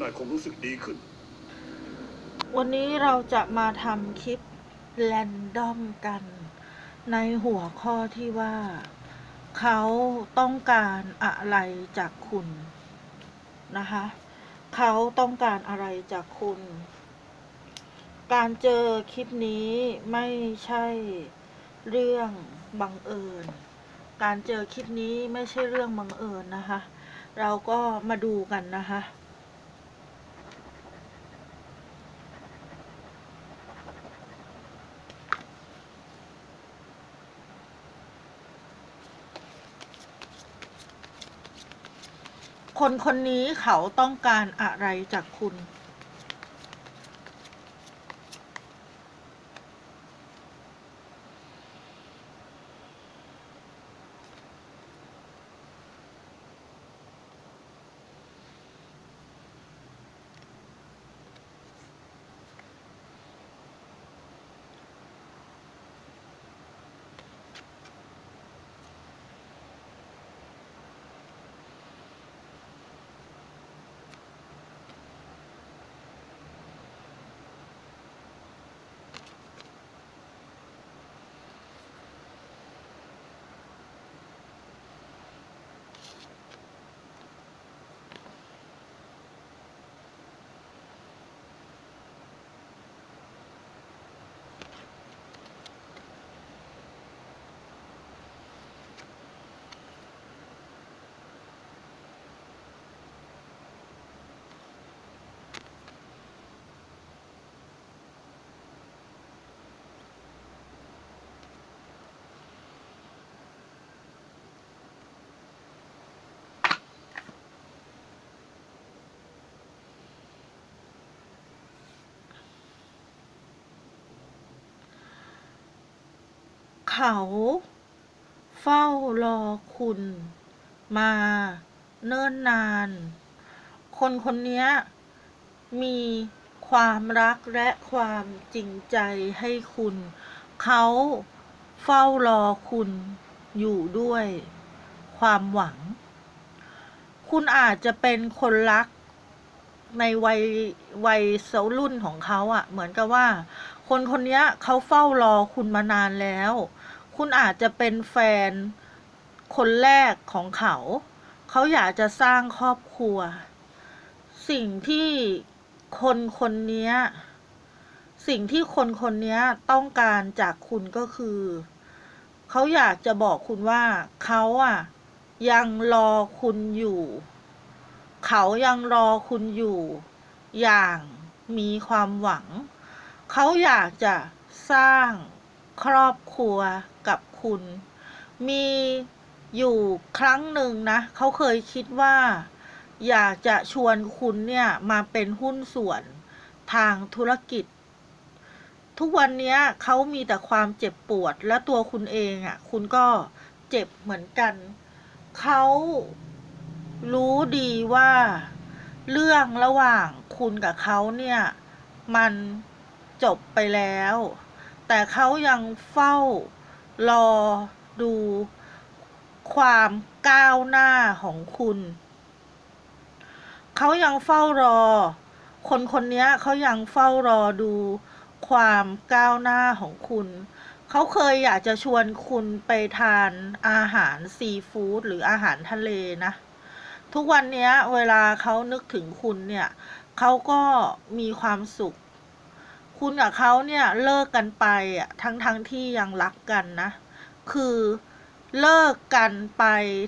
นายคงรู้สึกดีขึ้น วันนี้เราจะมาทำคลิปแรนดอมกัน ในหัวข้อที่ว่า เขาต้องการอะไรจากคุณนะคะ เขาต้องการอะไรจากคุณ การเจอคลิปนี้ไม่ใช่เรื่องบังเอิญ การเจอคลิปนี้ไม่ใช่เรื่องบังเอิญนะคะ เราก็มาดูกันนะคะ คนคนนี้เขาต้องการอะไรจากคุณ เขาเฝ้ารอคุณมาเนิ่นนาน คนคนนี้มีความรักและความจริงใจให้คุณ เขาเฝ้ารอคุณอยู่ด้วยความหวัง คุณอาจจะเป็นคนรักในวัยวัยเสารุ่นของเขาอะ่ะ เหมือนกับว่า คนคนนี้เขาเฝ้ารอคุณมานานแล้ว คุณอาจจะเป็นแฟนคนแรกของเขา เขาอยากจะสร้างครอบครัว สิ่งที่คนคนนี้สิ่งที่คนคนนี้ต้องการจากคุณก็คือ เขาอยากจะบอกคุณว่าเขาอะยังรอคุณอยู่ เขายังรอคุณอยู่ อย่างมีความหวัง เขาอยากจะสร้างครอบครัว กับคุณ มีอยู่ครั้งหนึ่งนะเขาเคยคิดว่า อยากจะชวนคุณเนี่ยมาเป็นหุ้นส่วนทางธุรกิจ ทุกวันนี้เขามีแต่ความเจ็บปวดและตัวคุณเองอะ่ะ คุณก็เจ็บเหมือนกัน เขารู้ดีว่า เรื่องระหว่างคุณกับเขาเนี่ย มันจบไปแล้ว แต่เขายังเฝ้า รอดู ความก้าวหน้าของคุณ เขายังเฝ้ารอ คนคนนี้เขายังเฝ้ารอดู ความก้าวหน้าของคุณ เขาเคยอยากจะชวนคุณไปทานอาหารซีฟู้ดหรืออาหารทะเลนะ ทุกวันนี้เวลาเขานึกถึงคุณเนี่ย เขาก็มีความสุข คุณกับเขาเนี่ยเลิกกันไปอะทั้งทั้งที่ยังรักกันนะ คือเลิกกันไป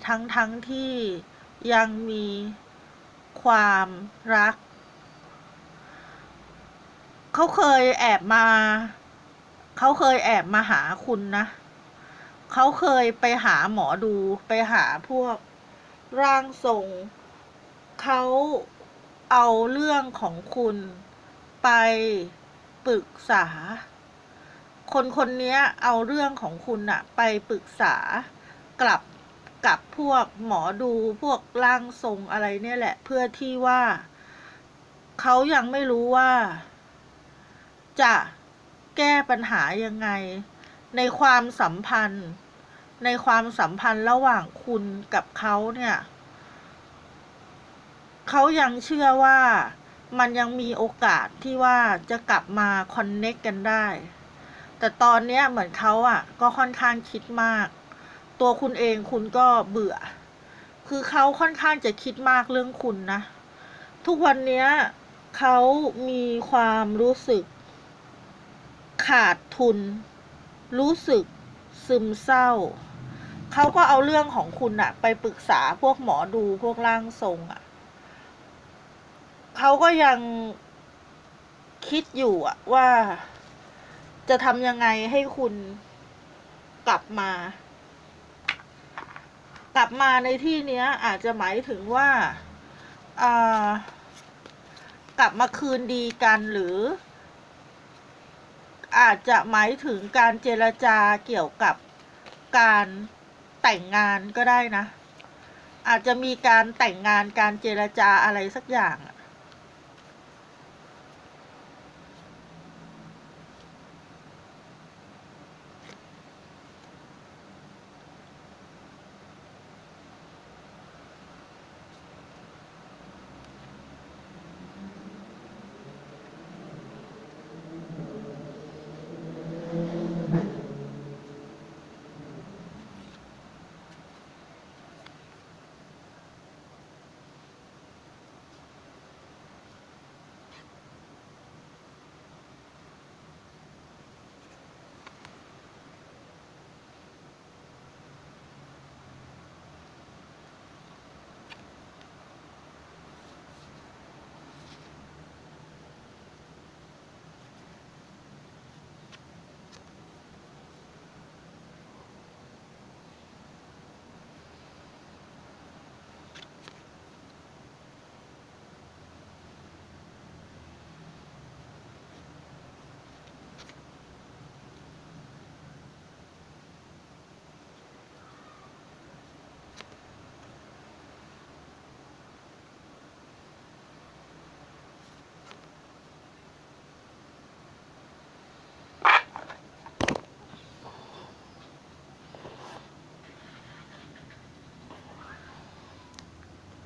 ทั้งทั้งที่ยังมีความรัก เขาเคยแอบมา เขาเคยแอบมาหาคุณนะ เขาเคยไปหาหมอดูไปหาพวกร่างทรง เขาเอาเรื่องของคุณไป ปรึกษา คนคนนี้เอาเรื่องของคุณอะไปปรึกษากลับกับพวกหมอดูพวกร่างทรงอะไรเนี่ยแหละ เพื่อที่ว่าเขายังไม่รู้ว่า จะแก้ปัญหายังไง ในความสัมพันธ์ ในความสัมพันธ์ระหว่างคุณกับเขาเนี่ย เขายังเชื่อว่า มันยังมีโอกาสที่ว่าจะกลับมาคอนเน็กกันได้ แต่ตอนเนี้ยเหมือนเขาอะ ก็ค่อนข้างคิดมาก ตัวคุณเองคุณก็เบื่อ คือเขาค่อนข้างจะคิดมากเรื่องคุณนะ ทุกวันเนี้ยเขามีความรู้สึก ขาดทุน รู้สึกซึมเศร้า เขาก็เอาเรื่องของคุณอะไปปรึกษาพวกหมอดูพวกร่างทรงอะ เขาก็ยังคิดอยู่อะว่าจะทำยังไงให้คุณกลับมา กลับมาในที่เนี้ย อาจจะหมายถึงว่าอ่ากลับมาคืนดีกันหรือ อาจจะหมายถึงการเจรจาเกี่ยวกับการแต่งงานก็ได้นะ อาจจะมีการแต่งงานการเจรจาอะไรสักอย่าง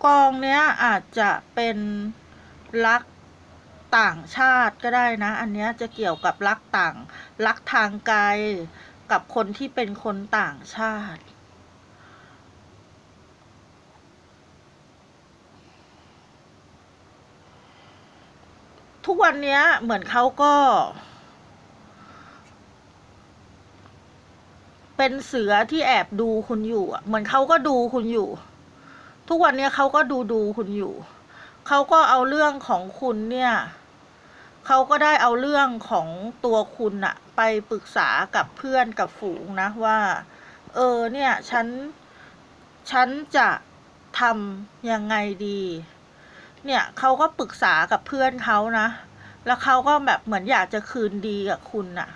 กองเนี้ยอาจจะเป็นรักต่างชาติก็ได้นะ อันเนี้ยจะเกี่ยวกับรักต่างรักทางไกลกับคนที่เป็นคนต่างชาติทุกวันเนี้ยเหมือนเขาก็ เป็นเสือที่แอบดูคุณอยู่อะเหมือนเขาก็ดูคุณอยู่ ทุกวันเนี้ยเขาก็ดูดูคุณอยู่ เขาก็เอาเรื่องของคุณเนี่ย เขาก็ได้เอาเรื่องของตัวคุณอะไปปรึกษากับเพื่อนกับฝูงนะว่า เออเนี่ยฉัน ฉันจะทำยังไงดี เนี่ยเขาก็ปรึกษากับเพื่อนเขานะ แล้วเขาก็แบบเหมือนอยากจะคืนดีกับคุณน่ะ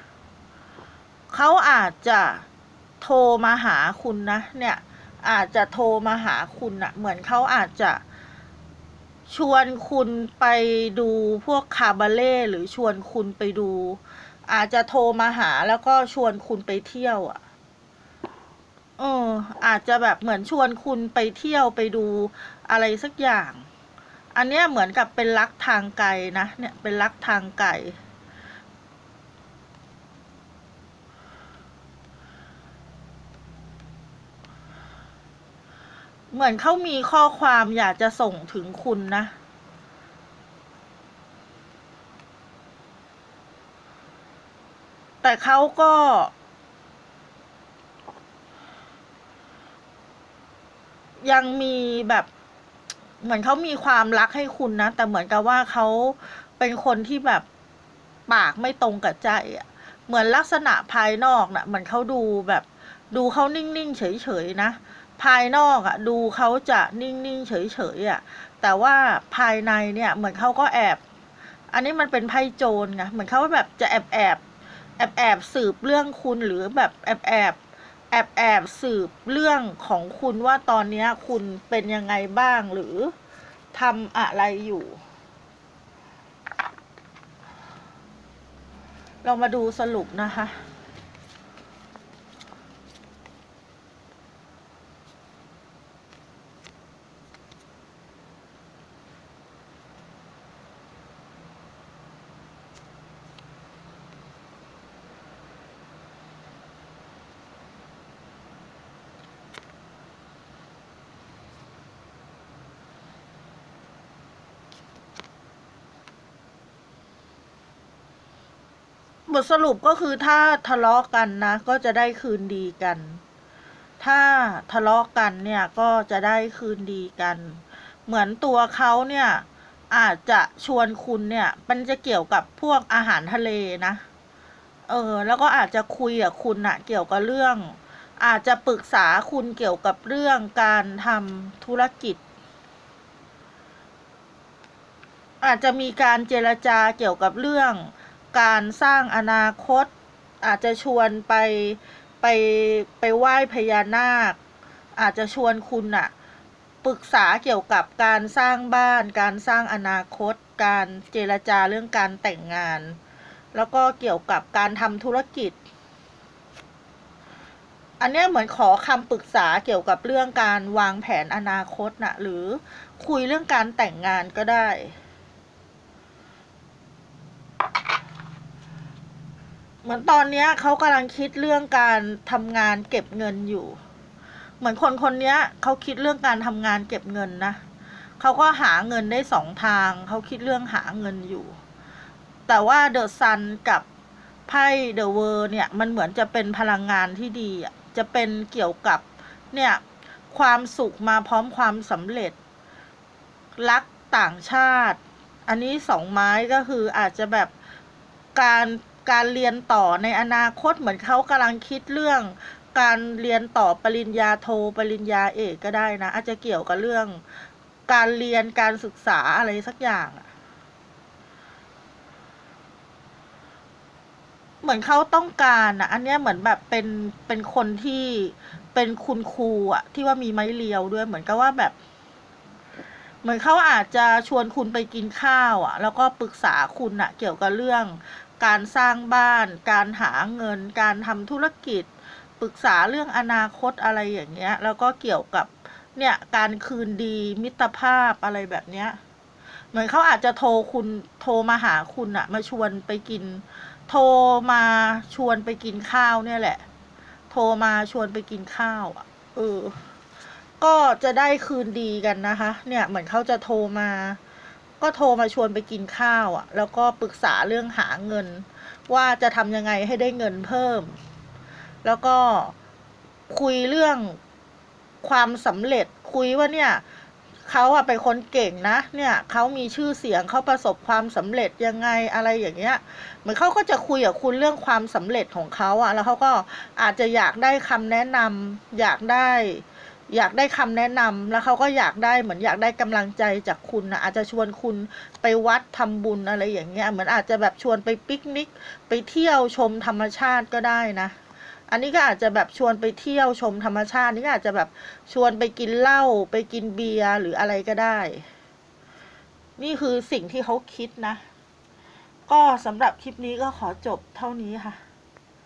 เขาอาจจะโทรมาหาคุณนะ เนี่ย อาจจะโทรมาหาคุณนะเหมือนเขาอาจจะชวนคุณไปดูพวกคาบาเล่หรือชวนคุณไปดู อาจจะโทรมาหาแล้วก็ชวนคุณไปเที่ยวอะเอออาจจะแบบเหมือนชวนคุณไปเที่ยวไปดูอะไรสักอย่าง อันเนี้ยเหมือนกับเป็นรักทางไกลนะเนี่ยเป็นรักทางไกล เหมือนเขามีข้อความอยากจะส่งถึงคุณนะ แต่เขาก็ ยังมีแบบเหมือนเขามีความรักให้คุณนะ แต่เหมือนกับว่าเขาเป็นคนที่แบบปากไม่ตรงกับใจอะเหมือนลักษณะภายนอกนะ่ะเหมือนเขาดูแบบ ดูเขานิ่ง ๆ เฉย ๆ นะ ภายนอกอะดูเขาจะนิ่งๆเฉยๆอะแต่ว่าภายในเนี่ยเหมือนเขาก็แอบ อันนี้มันเป็นไพ่โจรไงเหมือนเขาแบบจะแอบแอบแอบแอบสืบเรื่องคุณหรือแบบแอบแอบแอบแอบสืบเรื่องของคุณว่าตอนนี้คุณเป็นยังไงบ้างหรือทำอะไรอยู่ เรามาดูสรุปนะคะ ทสรุปก็คือถ้าทะเลาะกันนะ ก็จะได้คืนดีกัน ถ้าทะเลาะกันเนี่ยก็จะได้คืนดีกัน เหมือนตัวเขาเนี่ยอาจจะชวนคุณเนี่ย มันจะเกี่ยวกับพวกอาหารทะเลนะ เออ แล้วก็อาจจะคุยกับคุณอะเกี่ยวกับเรื่อง อาจจะปรึกษาคุณเกี่ยวกับเรื่องการทำธุรกิจ อาจจะมีการเจรจาเกี่ยวกับเรื่อง การสร้างอนาคต อาจจะชวนไปไปไปไหว้พญานาค อาจจะชวนคุณอะปรึกษาเกี่ยวกับการสร้างบ้าน การสร้างอนาคต การเจรจาเรื่องการแต่งงาน แล้วก็เกี่ยวกับการทำธุรกิจ อันนี้เหมือนขอคำปรึกษาเกี่ยวกับเรื่องการวางแผนอนาคตนะหรือคุยเรื่องการแต่งงานก็ได้ เหมือนตอนเนี้ยเขากำลังคิดเรื่องการทำงานเก็บเงินอยู่ เหมือนคนคนนี้ยเขาคิดเรื่องการทำงานเก็บเงินนะเขาก็หาเงินได้สองทางเขาคิดเรื่องหาเงินอยู่ แต่ว่าเดอะซันกับไพ่เดอะเวอร์เนี่ยมันเหมือนจะเป็นพลังงานที่ดีอะจะเป็นเกี่ยวกับเนี่ยความสุขมาพร้อมความสำเร็จ รักต่างชาติ อันนี้สองไม้ก็คืออาจจะแบบการ การเรียนต่อในอนาคตเหมือนเขากำลังคิดเรื่อง การเรียนต่อปริญญาโทปริญญาเอกก็ได้นะ อาจจะเกี่ยวกับเรื่อง การเรียนการศึกษาอะไรสักอย่างอะเหมือนเขาต้องการอะ อันเนี้ยเหมือนแบบเป็นเป็นคนที่เป็นคุณครูอะ ที่ว่ามีไม้เรียวด้วยเหมือนกับว่าแบบ เหมือนเขาอาจจะชวนคุณไปกินข้าว อะ แล้วก็ปรึกษาคุณอะ เกี่ยวกับเรื่อง การสร้างบ้าน การหาเงิน การทำธุรกิจ ปรึกษาเรื่องอนาคตอะไรอย่างเงี้ย แล้วก็เกี่ยวกับเนี่ยการคืนดีมิตรภาพอะไรแบบเนี้ย เหมือนเขาอาจจะโทรคุณโทรมาหาคุณอะมาชวนไปกิน โทรมาชวนไปกินข้าวเนี่ยแหละ โทรมาชวนไปกินข้าวอะเออ ก็จะได้คืนดีกันนะคะ เนี่ยเหมือนเขาจะโทรมา ก็โทรมาชวนไปกินข้าวอะแล้วก็ปรึกษาเรื่องหาเงิน ว่าจะทำยังไงให้ได้เงินเพิ่ม แล้วก็คุยเรื่องความสำเร็จคุยว่าเนี่ยเขาอะเป็นคนเก่งนะ เนี่ยเขามีชื่อเสียงเขาประสบความสำเร็จยังไงอะไรอย่างเงี้ย เหมือนเขาก็จะคุยกับคุณเรื่องความสำเร็จของเขาอะแล้วเขาก็อาจจะอยากได้คำแนะนำอยากได้ อยากได้คำแนะนำแล้วเขาก็อยากได้เหมือนอยากได้กำลังใจจากคุณนะอาจจะชวนคุณไปวัดทำบุญอะไรอย่างเงี้ยเหมือนอาจจะแบบชวนไปปิกนิก ไปเที่ยวชมธรรมชาติก็ได้นะ อันนี้ก็อาจจะแบบชวนไปเที่ยวชมธรรมชาตินี่ก็อาจจะแบบชวนไปกินเหล้าไปกินเบียร์หรืออะไรก็ได้ นี่คือสิ่งที่เขาคิดนะ ก็สำหรับคลิปนี้ก็ขอจบเท่านี้ค่ะ